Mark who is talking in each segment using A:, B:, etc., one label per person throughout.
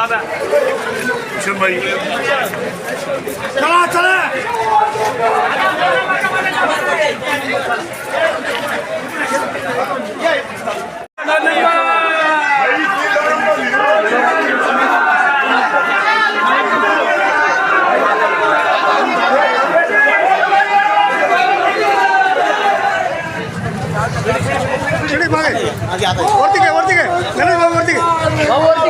A: दादा। भाई। चला चले। आगे आता है वरती काय वरती काय गणेश भाऊ वरती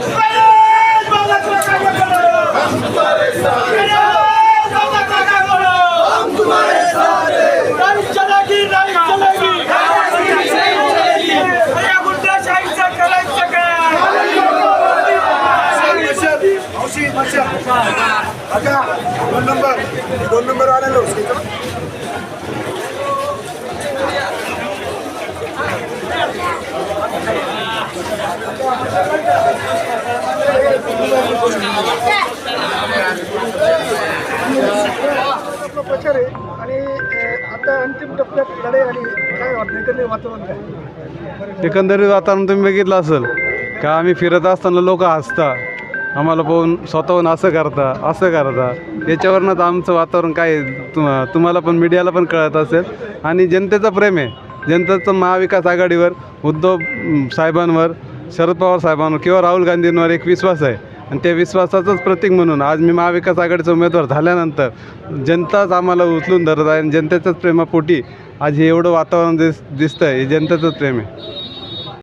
A: दोन नंबर. दोन नंबर वाल्याला उचलायचं ना. प्रचार आहे आणि आता अंतिम टप्प्यात लढाई आली काय वाटतं? एकंदरीत वातावरण काय?
B: एकंदरीत वातावरण तुम्ही बघितलं असेल का आम्ही फिरत असताना लोक हसतात. आम्हाला पाहून स्वतःहून असं करता असं करता. याच्यावरूनच आमचं वातावरण काय आहे, तुम तुम्हाला पण मीडियाला पण कळत असेल. आणि जनतेचं प्रेम आहे. जनतेचं महाविकास आघाडीवर उद्धव साहेबांवर शरद पवार साहेबांवर किंवा राहुल गांधींवर एक विश्वास आहे. आणि त्या विश्वासाचंच प्रतीक म्हणून आज मी महाविकास आघाडीचा उमेदवार झाल्यानंतर जनताच आम्हाला उचलून धरत आहे आणि जनतेचंच प्रेमापोटी आज हे एवढं वातावरण दिस दिसतं आहे हे जनतेचंच प्रेम आहे.